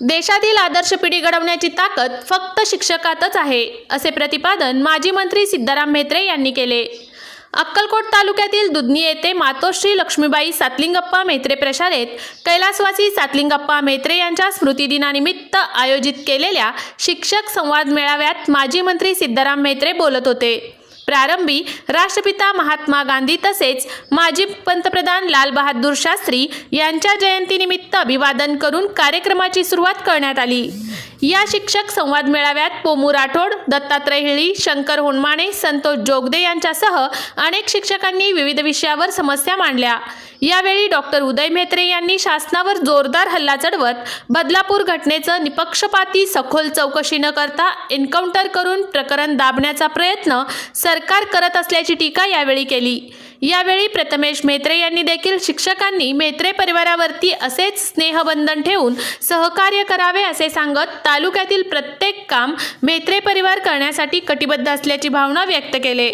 देशातील आदर्श पिढी घडवण्याची ताकद फक्त शिक्षकातच आहे असे प्रतिपादन माजी मंत्री सिद्धाराम म्हेत्रे यांनी केले. अक्कलकोट तालुक्यातील दुधनी येथे मातोश्री लक्ष्मीबाई सातलिंगप्पा मेत्रे प्रशालेत कैलासवासी सातलिंगप्पा मेत्रे यांच्या स्मृतिदिनानिमित्त आयोजित केलेल्या शिक्षक संवाद मेळाव्यात माजी मंत्री सिद्धाराम मेत्रे बोलत होते. प्रारंभी राष्ट्रपिता महात्मा गांधी तसेच माजी पंतप्रधान लालबहादूर शास्त्री यांच्या जयंतीनिमित्त अभिवादन करून कार्यक्रमाची सुरुवात करण्यात आली. या शिक्षक संवाद मेळाव्यात पोमू राठोड दत्तात्रय हिळी शंकर होनमाणे संतोष जोगदे यांच्यासह अनेक शिक्षकांनी विविध विषयावर समस्या मांडल्या. यावेळी डॉक्टर उदय म्हेत्रे यांनी शासनावर जोरदार हल्ला चढवत बदलापूर घटनेचं निपक्षपाती सखोल चौकशी न करता एन्काउंटर करून प्रकरण दाबण्याचा प्रयत्न सरकार करत असल्याची टीका यावेळी केली. यावेळी प्रथमेश मेत्रे यांनी देखील शिक्षकांनी मेत्रे परिवारावरती असेच स्नेहबंधन ठेवून सहकार्य करावे असे सांगत तालुक्यातील प्रत्येक काम मेत्रे परिवार करण्यासाठी कटिबद्ध असल्याची भावना व्यक्त केले.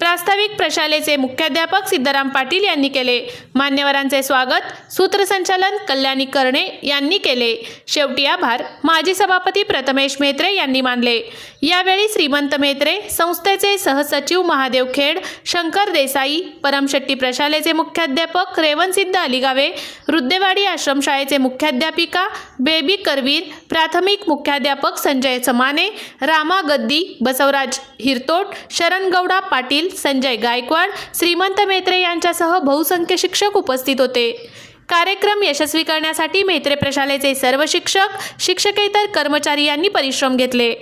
प्रास्ताविक प्रशालेचे मुख्याध्यापक सिद्धाराम पाटील यांनी केले. मान्यवरांचे स्वागत सूत्रसंचालन कल्याणी कर्णे यांनी केले. शेवटी आभार. माजी सभापती प्रथमेश मेत्रे यांनी मानले. यावेळी श्रीमंत मेत्रे संस्थेचे सहसचिव महादेव खेड शंकर देसाई परमशेट्टी प्रशालेचे मुख्याध्यापक रेवणसिद्ध अलिगावे रुद्देवाडी आश्रमशाळेचे मुख्याध्यापिका बेबी करवीर प्राथमिक मुख्याध्यापक संजय समाने रामा गद्दी बसवराज हिरतोट शरण गौडा पाटील संजय गायकवाड श्रीमंत मेत्रे यांच्यासह बहुसंख्य शिक्षक उपस्थित होते. कार्यक्रम यशस्वी करण्यासाठी मेत्रे प्रशालेचे सर्व शिक्षक शिक्षकेतर कर्मचारी यांनी परिश्रम घेतले.